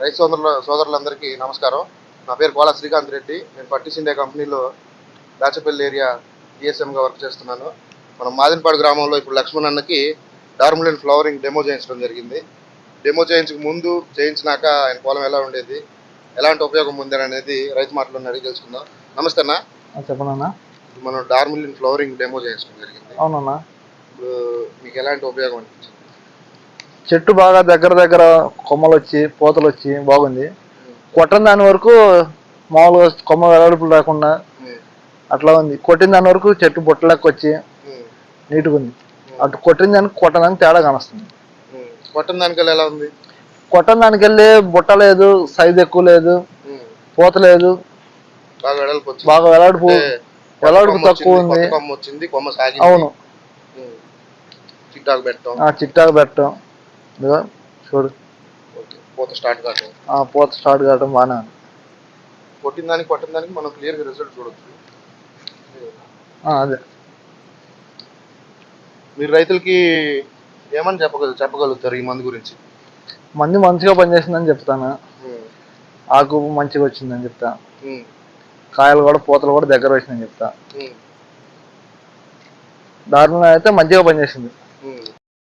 రైతు సోదరుల సోదరులందరికీ నమస్కారం. నా పేరు కోలా శ్రీకాంత్ రెడ్డి. నేను పట్టిస్ ఇండియా కంపెనీలో దాచపల్లి ఏరియా గా వర్క్ చేస్తున్నాను. మనం మాదినపాడు గ్రామంలో ఇప్పుడు లక్ష్మణ్ అన్నకి డార్ములెన్ ఫ్లవరింగ్ డెమో చేయించడం జరిగింది. డెమో చేయించక ముందు చేయించినాక ఆయన పొలం ఎలా ఉండేది ఎలాంటి ఉపయోగం ఉంది అనేది రైతు మాటలను అడిగి తెలుసుకుందాం. నమస్తే అన్న. ఇప్పుడు మనం డార్ములెన్ ఫ్లవరింగ్ డెమో చేయించడం జరిగింది. అవునన్నా. ఇప్పుడు మీకు ఎలాంటి ఉపయోగం అనిపించింది? చెట్టు బాగా దగ్గర దగ్గర కొమ్మలు వచ్చి పూతలు వచ్చి బాగుంది. కొట్టిన దాని వరకు మామూలుగా కొమ్మ వెడల్పులు రాకుండా అట్లా ఉంది. కొట్టిన దాని వరకు చెట్టు బుట్టలెక్క వచ్చి నీట్గా ఉంది అటు కొట్టిన దానికి కొట్టడానికి తేడా కానొస్తుంది. కొట్టిన దానికల్లా ఎలా ఉంది? కొట్టిన దానికి వెళ్ళి బుట్ట లేదు సైజు ఎక్కువ లేదు పూత లేదు. బాగా వెలాడుపు వెలాడుపు తక్కువ ఉంది. అవును. చిట్టాకు పెట్టడం ఆ చిట్టాకు పెట్టడం ఇదిగో చూడు. పూత స్టార్ట్ కావడం ఆ పూత స్టార్ట్ కావడం బాగానే ఉంది. కొట్టిన దానికి కొట్టిన దానికి మనం క్లియర్గా రిజల్ట్ చూడొచ్చు. అదే. మీరు రైతులకి ఏమని చెప్పగల చెప్పగలుగుతారు ఈ మందు గురించి? మంది మంచిగా పనిచేసిందని చెప్తాను. ఆకు మంచిగా వచ్చిందని చెప్తా. కాయలు కూడా పూతలు కూడా దగ్గర వచ్చినాయని చెప్తా. దారుణంగా అయితే మంచిగా పనిచేసింది.